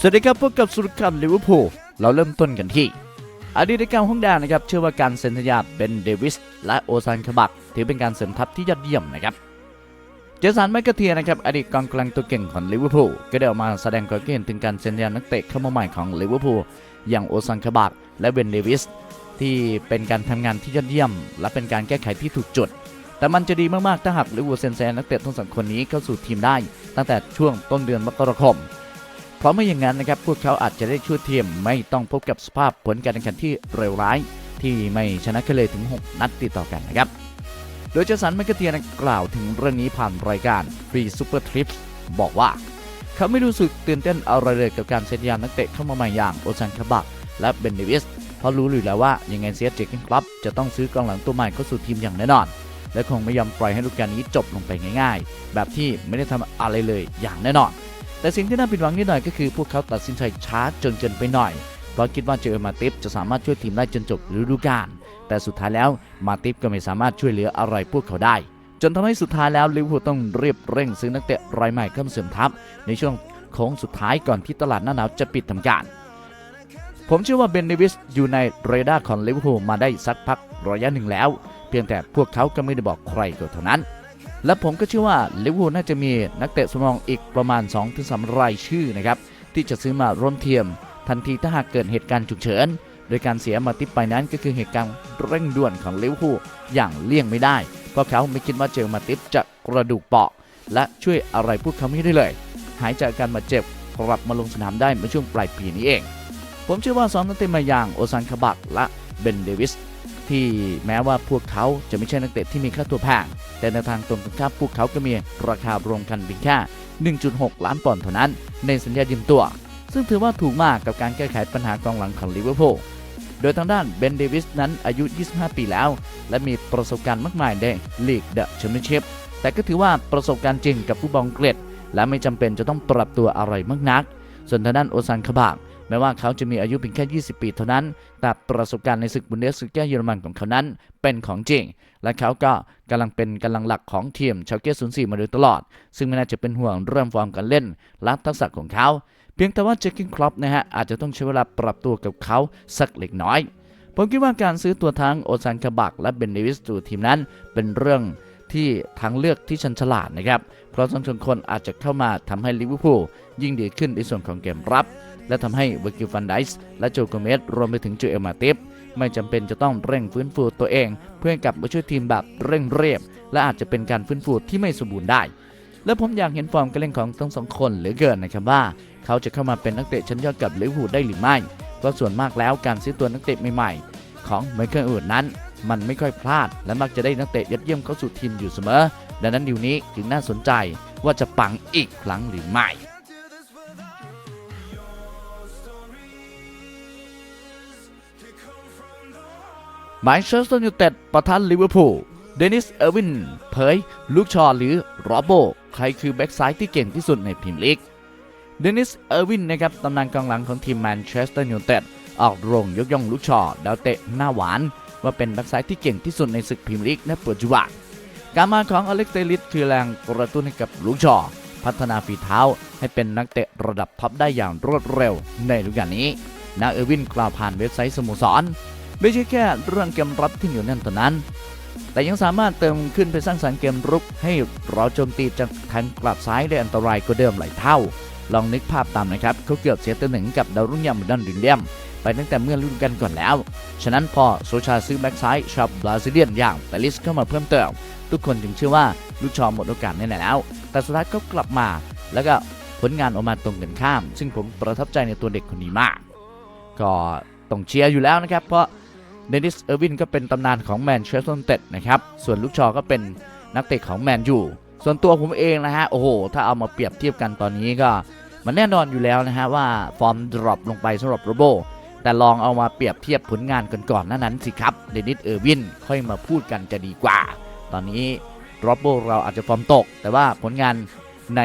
สวัสดีครับพบกับสุรคัมลิเวอร์พูลเราเริ่มต้นกันที่อดีตกรรมห้องดานะครับเชื่อว่าการเซ็นสัญญาเบนเดวิสและโอซานคาบักถือเป็นการเสริมทัพที่ยอดเยี่ยมนะครับเจสันแมกกาเทียนะครับอดีตกองกลางตัวเก่งของลิเวอร์พูลก็ได้ออกมาแสดงความเห็นถึงการเซ็นสัญญานักเตะเข้ามาใหม่ของลิเวอร์พูลอย่างโอซานคาบักและเบนเดวิสที่เป็นการทำงานที่ยอดเยี่ยม และเป็นการแก้ไขที่ถูกจุด แต่มันจะดีมากๆถ้าหากลิเวอร์พูลเซ็นสัญญานักเตะทั้งสองคนนี้เข้าสู่ทีมได้ ตั้งแต่ช่วงต้นเดือนมกราคม เพราะไม่อย่างนั้นนะครับพวกเขาอาจจะได้ช่วยทียมไม่ต้องพบกับสภาพผลการแข่งขันที่เลวร้าย ที่ไม่ชนะกันเลยถึง 6 นัดติดต่อกันนะครับ โดยเจสันแมกกาเทียนกล่าวถึงเรื่องนี้ผ่านรายการ Free Super Trips บอกว่า เขาไม่รู้สึกตื่นเต้นอะไรเลยกับการเซ็นสัญญานักเตะเข้ามาใหม่อย่างโอซันคาบักและเบนเดวิสเพราะรู้อยู่แล้วว่ายังไงเซียเจคิงคลับจะต้องซื้อกองหลังตัวใหม่เข้าสู่ทีมอย่างแน่นอน และคงไม่ยอมปล่อยให้ฤดูกาลนี้จบลงไปง่าย ๆ แบบที่ไม่ได้ทำอะไรเลยอย่างแน่นอน แต่สิ่งที่น่าผิดหวังนิดหน่อยก็คือพวกเขาตัดสินใจช้าจนเกินไปหน่อย เพราะคิดว่าเจอมาติฟจะสามารถช่วยทีมได้จนจบฤดูกาล แต่สุดท้ายแล้วมาติฟก็ไม่สามารถช่วยเหลืออะไรพวกเขาได้ จนทำให้สุดท้ายแล้วลิเวอร์พูลต้องรีบเร่งซื้อนักเตะรายใหม่เข้ามาเสริมทัพในช่วงโค้งสุดท้ายก่อนที่ตลาดหน้าหนาวจะปิดทำการ ผมเชื่อว่าเบนเดวิสอยู่ในเรดาร์ของลิเวอร์พูลมาได้สักพักระยะหนึ่งแล้ว เพียงแต่พวกเขาก็ไม่ได้บอกใครก็เท่านั้น และผมก็เชื่อว่าลิเวอร์พูลน่าจะมีนักเตะสำรองอีกประมาณ 2-3 รายชื่อนะครับที่จะซื้อมาร่วมทียม ทันทีถ้าหากเกิดเหตุการณ์ฉุกเฉิน โดยการเสียมาติปไปนั้นก็คือเหตุการณ์เร่งด่วนของลิเวอร์พูลอย่างเลี่ยงไม่ได้ เพราะเขาไม่คิดว่าเจอมาติปจะกระดูกเปราะ และช่วยอะไรพวกเขาไม่ได้เลย หายจากการบาดเจ็บกลับมาลงสนามได้เมื่อช่วงปลายปีนี้เอง ผมเชื่อว่าสองนักเตะมาอย่างโอซันคาบักและเบนเดวิส ที่แม้ว่าพวกเขาจะไม่ใช่นักเตะที่มีค่าตัวแพงแต่ในทางตรงกันข้ามพวกเขาก็มีราคารวมกันเพียงแค่ 1.6 ล้านปอนด์เท่านั้นในสัญญายืมตัว ซึ่งถือว่าถูกมากกับการแก้ไขปัญหากองหลังของลิเวอร์พูลโดยทางด้านเบนเดวิสนั้นอายุ 25 ปีแล้ว และมีประสบการณ์มากมายในลีกเดอะแชมเปี้ยนชิพแต่ก็ถือว่าประสบการณ์จริงกับผู้บอลเกรดและไม่จำเป็นจะต้องปรับตัวอะไรมากนัก ส่วนทางด้านโอซันคาบาก แม้ว่าเขาจะมีอายุเพียงแค่ 20 ปีเท่านั้น แต่ประสบการณ์ในศึกบุนเดสลิก้าเยอรมันของเขานั้นเป็นของจริง และเขาก็กำลังเป็นกำลังหลักของทีมชาวเกส04มาโดยตลอด ซึ่งไม่น่าจะเป็นห่วงเรื่องฟอร์มการเล่นและทักษะของเขา เพียงแต่ว่าเจคกินครอปนะฮะอาจจะต้องใช้เวลาปรับตัวกับเขาสักเล็กน้อย ผมคิดว่าการซื้อตัวทั้งโอซันคาบักและเบนเดวิสสู่ทีมนั้นเป็นเรื่องที่ทางเลือกที่ชันฉลาดนะครับ เพราะทั้งสองคนอาจจะเข้ามาทำให้ลิเวอร์พูลยิ่งดีขึ้นในส่วนของเกมรับ และทำให้เวอร์กิลฟันไดส์และโจโกเมสรวมไปถึงโจเอลมาติฟไม่จำเป็นจะต้องเร่งฟื้นฟูตัวเอง เพื่อกลับมาช่วยทีมแบบเร่งเรียบ และอาจจะเป็นการฟื้นฟูที่ไม่สมบูรณ์ได้ และผมอยากเห็นฟอร์มการเล่นของทั้งสองคนเหลือเกินนะครับว่า เขาจะเข้ามาเป็นนักเตะชั้นยอดกับลิเวอร์พูลได้หรือไม่เพราะส่วนมากแล้วการซื้อตัวนักเตะใหม่ๆ ของไมเคิลอูดนั้น มันไม่ค่อยพลาด และมักจะได้นักเตะยอดเยี่ยมเข้าสู่ทีมอยู่เสมอ ดังนั้นดีลนี้จึงน่าสนใจว่าจะปังอีกครั้งหรือไม่ แมนเชสเตอร์ยูไนเต็ดประทันลิเวอร์พูล เดนิส เออร์วิน เผย ลูกชอหรือโรโบ ใครคือแบ็กซ้ายที่เก่งที่สุดในพรีเมียร์ลีก เดนิส เออร์วินนะครับตำนานกองหลังของทีมแมนเชสเตอร์ยูไนเต็ดออกโรงยกย่องลูกชอดาวเตะหน้าหวาน ว่าเป็นแบ็กซ้ายที่เก่งที่สุดในศึกพรีเมียร์ลีกในปัจจุบันการมาของอเล็กเตลิสคือแรงกระตุ้นให้กับลูกชอ พัฒนาฝีเท้าให้เป็นนักเตะระดับท็อปได้อย่างรวดเร็วในฤดูกาลนี้นาเออร์วินกล่าวผ่านเว็บไซต์สโมสร ไม่ใช่แค่เรื่องเกมรับที่เหนียวแน่นเท่านั้น แต่ยังสามารถเติมขึ้นไปสร้างสรรค์เกมรุก ให้เราโจมตีจากทางกลับซ้ายได้อันตรายกว่าเดิมหลายเท่า ลองนึกภาพตามนะครับเขาเกือบเสียตัวหนึ่งกับดาวรุ่งยามดันดินเลียม ไปตั้งแต่เมื่อฤดูกาลก่อนแล้ว ฉะนั้นพอโซชาซื้อแบ็กซ้ายชาวบราซิเลียนอย่างเปลิสเข้ามาเพิ่มเติมทุกคนจึงเชื่อว่าลูกชอหมดโอกาสแน่ๆแล้ว แต่สุดท้ายก็กลับมา แล้วก็ผลงานออกมาตรงกันข้าม ซึ่งผมประทับใจในตัวเด็กคนนี้มาก ก็ต้องเชียร์อยู่แล้วนะครับ เพราะ เดนิสเออร์วินก็เป็นตำนานของแมนเชสเตอร์ยูไนเต็ดนะครับ ส่วนลูกชอก็เป็นนักเตะของแมนยู ส่วนตัวผมเองนะฮะ โอ้โห ถ้าเอามาเปรียบเทียบกันตอนนี้ก็ มันแน่นอนอยู่แล้วนะฮะว่าฟอร์มดรอปลงไปสำหรับโรโบ แต่ลองเอามาเปรียบเทียบผลงานกันก่อนนั้นนั้นสิครับ เดนิสเออร์วินค่อยมาพูดกันจะดีกว่า ตอนนี้โรโบเราอาจจะฟอร์มตก แต่ว่าผลงานใน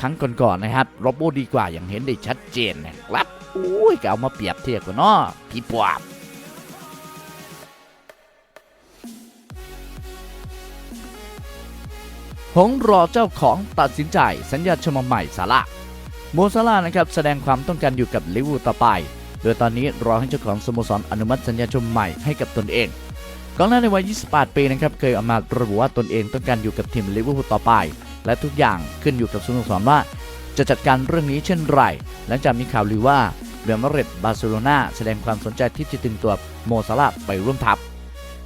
ครั้งก่อนๆนะครับโรโบดีกว่าอย่างเห็นได้ชัดเจนนะครับโอ้ยก็เอามาเปรียบเทียบกันเนาะพี่ปวบ หงรอเจ้าของตัดสินใจสัญญาชมใหม่สาระโมซาลาห์นะครับแสดงความต้องการอยู่กับลิเวอร์พูลต่อไป โดยตอนนี้รอให้เจ้าของสโมสรอนุมัติสัญญาชมใหม่ให้กับตนเองก่องหน้าในวัย 28 ปีนะครับเคยออกมาระบุว่าตนเองต้องการอยู่กับทีมลิเวอร์พูลต่อไป และทุกอย่างขึ้นอยู่กับสโมสรว่า จะจัดการเรื่องนี้เช่นไรหลังจากมีข่าวลือว่าเรอัลมาดริดบาร์เซโลนาแสดงความสนใจที่จะดึงตัวโมซาลาห์ไปร่วมทัพ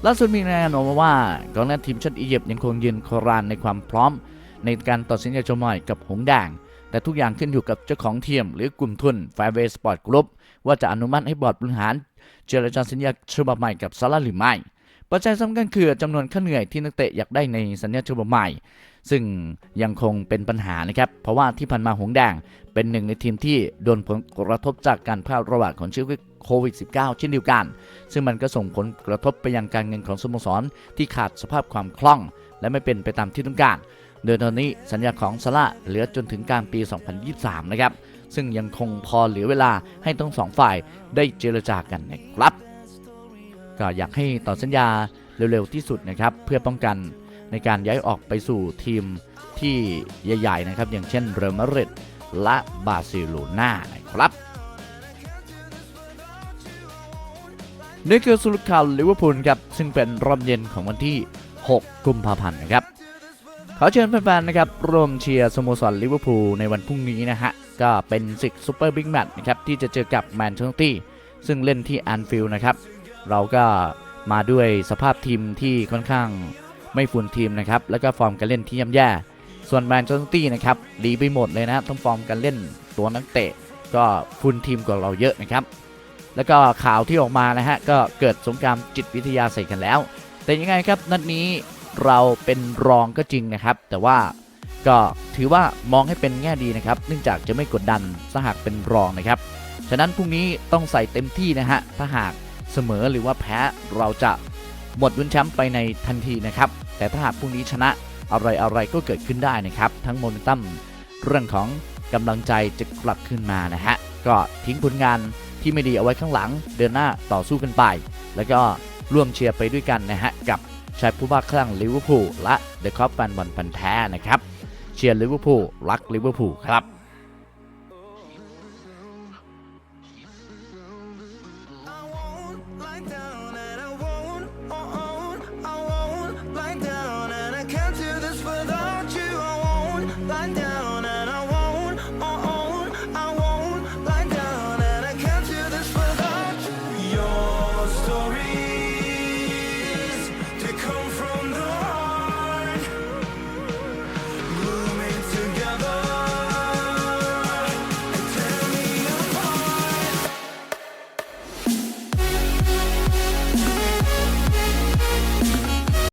ล่าสุดมีรายงานออกมาว่ากองหน้าทีมชาติอียิปต์ยังคงยืนครานในความพร้อม ในการต่อสัญญาชมใหม่กับหงด่าง แต่ทุกอย่างขึ้นอยู่กับเจ้าของทีมหรือกลุ่มทุนไฟเวสปอร์ตกรุ๊ปว่าจะอนุมัติให้บอร์ดบริหาร เจรจาสัญญาฉบับใหม่กับซาร่าหรือไม่ปัจจัยสำคัญคือจำนวนค่าเหนื่อยที่นักเตะอยากได้ในสัญญาฉบับใหม่ ซึ่งยังคงเป็นปัญหานะครับ เพราะว่าที่ผ่านมาหงแดงเป็นหนึ่งในทีมที่โดนผลกระทบจากการแพร่ระบาดของเชื้อโควิด -19 เช่นเดียวกัน ซึ่งมันก็ส่งผลกระทบไปยังการเงินของสโมสรที่ขาดสภาพความคล่อง และไม่เป็นไปตามที่ต้องการ โดยตอนนี้สัญญาของซาร่าเหลือจนถึงกลางปี 2023 นะครับ ซึ่งยังคงพอเหลือเวลาให้ทั้งสองฝ่ายได้เจรจากันนะครับ ก็อยากให้ต่อสัญญาเร็วๆที่สุดนะครับเพื่อป้องกัน ในการย้ายออกไปสู่ทีมที่ใหญ่ ๆ นะครับ อย่างเช่นเรอัลมาดริดและบาร์เซโลนานะครับนี่คือสรุปข่าวลิเวอร์พูลครับ ซึ่งเป็นรอบเย็นของวันที่ 6 กุมภาพันธ์นะครับ ขอเชิญแฟนๆนะครับร่วมเชียร์สโมสรลิเวอร์พูลในวันพรุ่งนี้นะฮะ ก็เป็นศึกซูเปอร์บิ๊กแมตช์นะครับ ที่จะเจอกับแมนเชสเตอร์ตี้ซึ่งเล่นที่แอนฟิลด์นะครับ เราก็มาด้วยสภาพทีมที่ค่อนข้าง ไม่ฟูนทีมนะครับแล้วก็ฟอร์มการเล่นที่ย่ำแย่ ส่วนแมนเชสเตอร์ตี้นะครับดีไปหมดเลยนะต้องฟอร์มการเล่นตัวนักเตะ ก็ฟูนทีมกว่าเราเยอะนะครับแล้วก็ข่าวที่ออกมานะฮะก็เกิดสงครามจิตวิทยาใส่กันแล้ว แต่ยังไงครับนัดนี้เราเป็นรองก็จริงนะครับ แต่ว่าก็ถือว่ามองให้เป็นแง่ดีนะครับ เนื่องจากจะไม่กดดันสหากเป็นรองนะครับ ฉะนั้นพรุ่งนี้ต้องใส่เต็มที่นะฮะถ้าหากเสมอหรือว่าแพ้เราจะ หมดลุ้นแชมป์ไปในทันทีนะครับ แต่ถ้าหากพรุ่งนี้ชนะอะไรอะไรก็เกิดขึ้นได้นะครับ ทั้งโมเมนตัมเรื่องของกำลังใจจะกลับขึ้นมานะฮะ ก็ทิ้งผลงานที่ไม่ดีเอาไว้ข้างหลัง เดินหน้าต่อสู้กันไป แล้วก็ร่วมเชียร์ไปด้วยกันนะฮะ กับชายผู้บ้าคลั่งลิเวอร์พูลและเดอะคอปแฟนบอลพันแท้นะครับ เชียร์ลิเวอร์พูลรักลิเวอร์พูลครับ